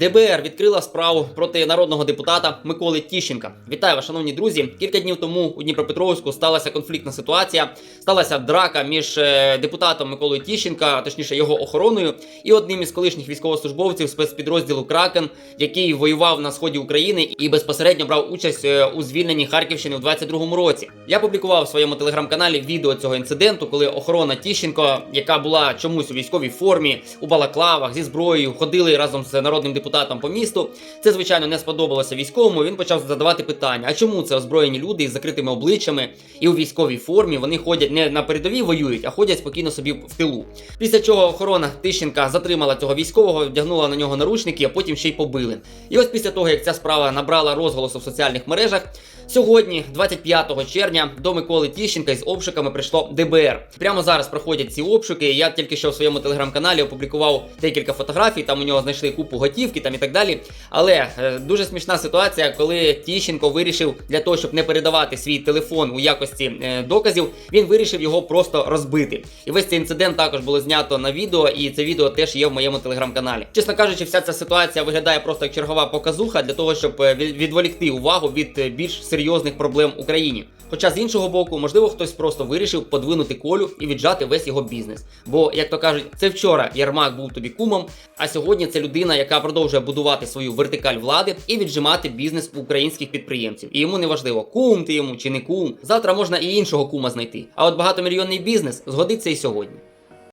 ДБР відкрила справу проти народного депутата Миколи Тіщенка. Вітаю вас, шановні друзі. Кілька днів тому у Дніпропетровську сталася конфліктна ситуація. Сталася драка між е, депутатом Миколою Тіщенка, а точніше його охороною, і одним із колишніх військовослужбовців спецпідрозділу Кракен, який воював на сході України і безпосередньо брав участь е, у звільненні Харківщини у 22-му році. Я публікував в своєму телеграм-каналі відео цього інциденту, коли охорона Тіщенко, яка була чомусь у військовій формі, у балаклавах зі зброєю, ходили разом з народним депутатом по місту. Це звичайно не сподобалося військовому. Він почав задавати питання: а чому це озброєні люди із закритими обличчями і у військовій формі? Вони ходять не на передовій воюють, а ходять спокійно собі в тилу. Після чого охорона Тищенка затримала цього військового, вдягнула на нього наручники, а потім ще й побили. І ось після того, як ця справа набрала розголосу в соціальних мережах, сьогодні, 25 червня, до Миколи Тіщенка із обшуками прийшло ДБР. Прямо зараз проходять ці обшуки. Я тільки що в своєму телеграм-каналі опублікував декілька фотографій. Там у нього знайшли купу готівки там і так далі. Але е, дуже смішна ситуація, коли Тіщенко вирішив для того, щоб не передавати свій телефон у якості е, доказів, він вирішив його просто розбити. І весь цей інцидент також було знято на відео, і це відео теж є в моєму телеграм-каналі. Чесно кажучи, вся ця ситуація виглядає просто як чергова показуха для того, щоб е, відволікти увагу від більш серйозних проблем в Україні. Хоча з іншого боку, можливо, хтось просто вирішив подвинути колю і віджати весь його бізнес. Бо, як то кажуть, це вчора Ярмак був тобі кумом, а сьогодні це людина, яка продовжує будувати свою вертикаль влади і віджимати бізнес українських підприємців. І йому не важливо, кум ти йому чи не кум. Завтра можна і іншого кума знайти. А от багатомільйонний бізнес згодиться і сьогодні.